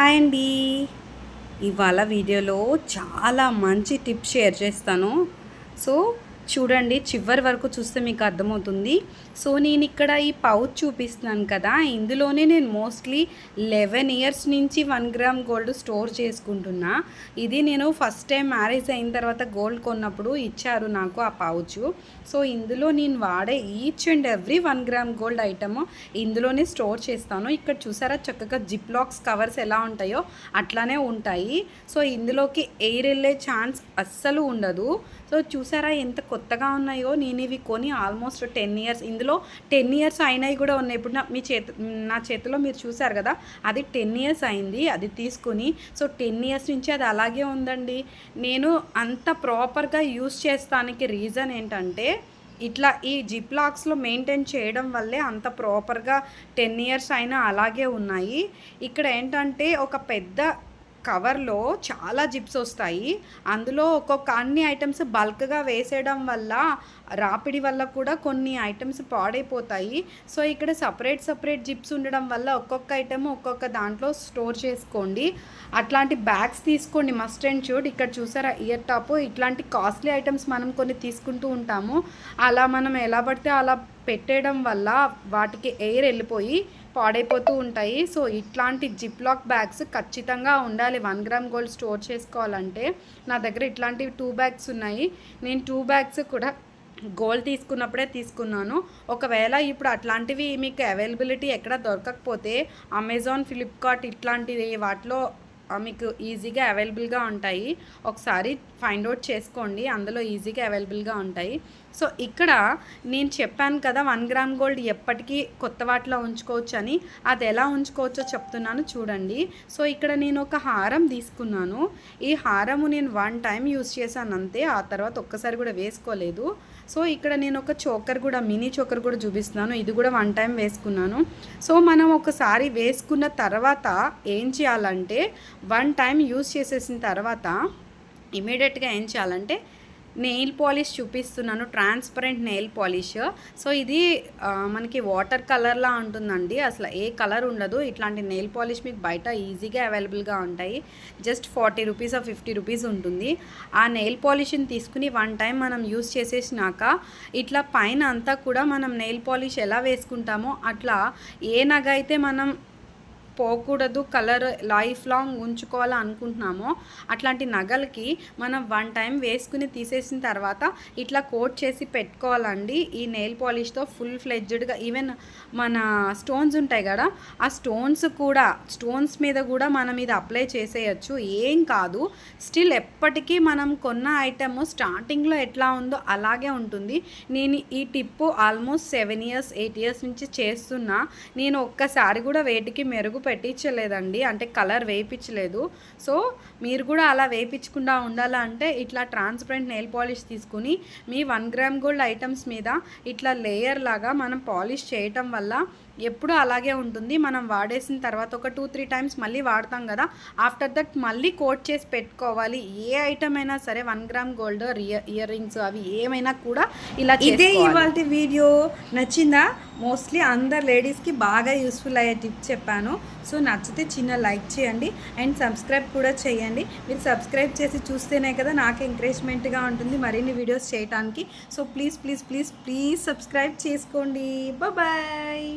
Hi అండి. ఇవాళ వీడియోలో చాలా మంచి టిప్స్ షేర్ చేస్తాను. సో చూడండి చివరి వరకు చూస్తే మీకు అర్థమవుతుంది. సో నేను ఇక్కడ ఈ పౌచ్ చూపిస్తున్నాను కదా ఇందులోనే నేను మోస్ట్లీ లెవెన్ ఇయర్స్ నుంచి వన్ గ్రామ్ గోల్డ్ స్టోర్ చేసుకుంటున్నా. ఇది నేను ఫస్ట్ టైం మ్యారేజ్ అయిన తర్వాత గోల్డ్ కొన్నప్పుడు ఇచ్చారు నాకు ఆ పౌచ్. సో ఇందులో నేను వాడే each and every one gram gold item ఇందులోనే స్టోర్ చేస్తాను. ఇక్కడ చూసారా చక్కగా జిప్ లాక్స్ కవర్స్ ఎలా ఉంటాయో అట్లానే ఉంటాయి. సో ఇందులోకి ఎయిర్ వెళ్ళే ఛాన్స్ అస్సలు ఉండదు. సో చూసారా ఎంత కొత్తగా ఉన్నాయో? నేను ఇవి కొని ఆల్మోస్ట్ టెన్ ఇయర్స్ ఇందులో టెన్ ఇయర్స్ అయినవి కూడా ఉన్నాయి. ఇప్పుడు నా మీ చేతి నా చేతిలో మీరు చూసారు కదా? అది టెన్ ఇయర్స్ అయింది అది తీసుకుని. సో టెన్ ఇయర్స్ నుంచి అది అలాగే ఉందండి. నేను అంత ప్రాపర్గా యూస్ చేస్తానికి రీజన్ ఏంటంటే ఇట్లా ఈ జిప్ లాక్స్లో మెయింటైన్ చేయడం వల్లే అంత ప్రాపర్గా టెన్ ఇయర్స్ అయినా అలాగే ఉన్నాయి. ఇక్కడ ఏంటంటే ఒక పెద్ద కవర్లో చాలా జిప్స్ వస్తాయి. అందులో ఒక్కొక్క అన్ని ఐటమ్స్ బల్క్గా వేసేయడం వల్ల రాపిడి వల్ల కూడా కొన్ని ఐటమ్స్ పాడైపోతాయి. సో ఇక్కడ సపరేట్ సపరేట్ జిప్స్ ఉండడం వల్ల ఒక్కొక్క ఐటమ్ ఒక్కొక్క దాంట్లో స్టోర్ చేసుకోండి. అట్లాంటి బ్యాగ్స్ తీసుకోండి. Must and should. ఇక్కడ చూసారా ఇయర్ టాప్. ఇట్లాంటి కాస్ట్లీ ఐటమ్స్ మనం కొన్ని తీసుకుంటూ ఉంటాము. అలా మనం ఎలా పడితే అలా పెట్టేయడం వల్ల వాటికి ఎయిర్ వెళ్ళిపోయి పాడైపోతూ ఉంటాయి. సో ఇట్లాంటి జిప్ లాక్ బ్యాగ్స్ ఖచ్చితంగా ఉండాలి. వన్ గ్రామ్ గోల్డ్ స్టోర్ చేసుకోవాలంటే నా దగ్గర ఇట్లాంటివి టూ బ్యాగ్స్ ఉన్నాయి. నేను టూ బ్యాగ్స్ కూడా గోల్డ్ తీసుకున్నప్పుడే తీసుకున్నాను. ఒకవేళ ఇప్పుడు అట్లాంటివి మీకు అవైలబిలిటీ ఎక్కడ దొరకకపోతే అమెజాన్ ఫ్లిప్కార్ట్ ఇట్లాంటివి వాటిలో మీకు ఈజీగా అవైలబుల్గా ఉంటాయి. ఒకసారి ఫైండ్ అవుట్ చేసుకోండి. అందులో ఈజీగా అవైలబుల్గా ఉంటాయి. సో ఇక్కడ నేను చెప్పాను కదా వన్ గ్రామ్ గోల్డ్ ఎప్పటికీ కొత్త వాటిలో ఉంచుకోవచ్చు అని. అది ఎలా ఉంచుకోవచ్చో చెప్తున్నాను చూడండి. సో ఇక్కడ నేను ఒక హారం తీసుకున్నాను. ఈ హారము నేను వన్ టైం యూస్ చేశాను అంతే. ఆ తర్వాత ఒక్కసారి కూడా వేసుకోలేదు. సో ఇక్కడ నేను ఒక చోకర్ కూడా మినీ చోకర్ కూడా చూపిస్తున్నాను. ఇది కూడా వన్ టైం వేసుకున్నాను. సో మనం ఒకసారి వేసుకున్న తర్వాత ఏం చేయాలంటే వన్ టైం యూస్ చేసేసిన తర్వాత ఇమీడియట్గా ఏం చేయాలంటే నెయిల్ పాలిష్ చూపిస్తున్నాను ట్రాన్స్పరెంట్ నెయిల్ పాలిష్. సో ఇది మనకి వాటర్ కలర్లా ఉంటుందండి. అసలు ఏ కలర్ ఉండదు. ఇట్లాంటి నెయిల్ పాలిష్ మీకు బయట ఈజీగా అవైలబుల్గా ఉంటాయి. జస్ట్ ఫార్టీ రూపీస్ ఆ ఫిఫ్టీ రూపీస్ ఉంటుంది. ఆ నెయిల్ పాలిష్ని తీసుకుని వన్ టైం మనం యూస్ చేసేసినాక ఇట్లా పైన అంతా కూడా మనం నెయిల్ పాలిష్ ఎలా వేసుకుంటామో అట్లా ఏ నగ అయితే మనం పోకూడదు కలర్ లైఫ్ లాంగ్ ఉంచుకోవాలి అనుకుంటున్నామో అట్లాంటి నగలకి మనం వన్ టైం వేసుకుని తీసేసిన తర్వాత ఇట్లా కోట్ చేసి పెట్టుకోవాలండి. ఈ నెయిల్ పాలిష్తో ఫుల్ ఫ్లెడ్జ్డ్గా ఈవెన్ మన స్టోన్స్ ఉంటాయి కదా ఆ స్టోన్స్ కూడా స్టోన్స్ మీద కూడా మనం ఇది అప్లై చేసేయచ్చు. ఏం కాదు స్టిల్ ఎప్పటికీ మనం కొన్న ఐటమ్ స్టార్టింగ్లో ఎట్లా ఉందో అలాగే ఉంటుంది. నేను ఈ tip almost seven years eight years నుంచి చేస్తున్నా. నేను ఒక్కసారి కూడా వేటికి మెరుగు పెట్టించలేదండి. అంటే కలర్ వేయించలేదు. సో మీరు కూడా అలా వేయించకుండా ఉండాలంటే ఇట్లా ట్రాన్స్పరెంట్ నెయిల్ పాలిష్ తీసుకుని మీ వన్ గ్రామ్ గోల్డ్ ఐటమ్స్ మీద ఇట్లా లేయర్ లాగా మనం పాలిష్ చేయటం వల్ల ఎప్పుడు అలాగే ఉంటుంది. మనం వాడేసిన తర్వాత ఒక టూ త్రీ టైమ్స్ మళ్ళీ వాడతాం కదా. ఆఫ్టర్ దట్ మళ్ళీ కోట్ చేసి పెట్టుకోవాలి. ఏ ఐటమ్ అయినా సరే one gram gold earrings అవి ఏమైనా కూడా ఇలా ఇదే ఇవాళ వీడియో. నచ్చిందా? మోస్ట్లీ అందరు లేడీస్కి బాగా యూస్ఫుల్ అయ్యే టిప్ చెప్పాను. సో నచ్చితే చిన్న లైక్ చేయండి. అండ్ సబ్స్క్రైబ్ కూడా చేయండి. మీరు సబ్స్క్రైబ్ చేసి చూస్తేనే కదా నాకు ఎంకరేజ్మెంట్గా ఉంటుంది మరిన్ని వీడియోస్ చేయడానికి so please please please please subscribe చేసుకోండి. బాయ్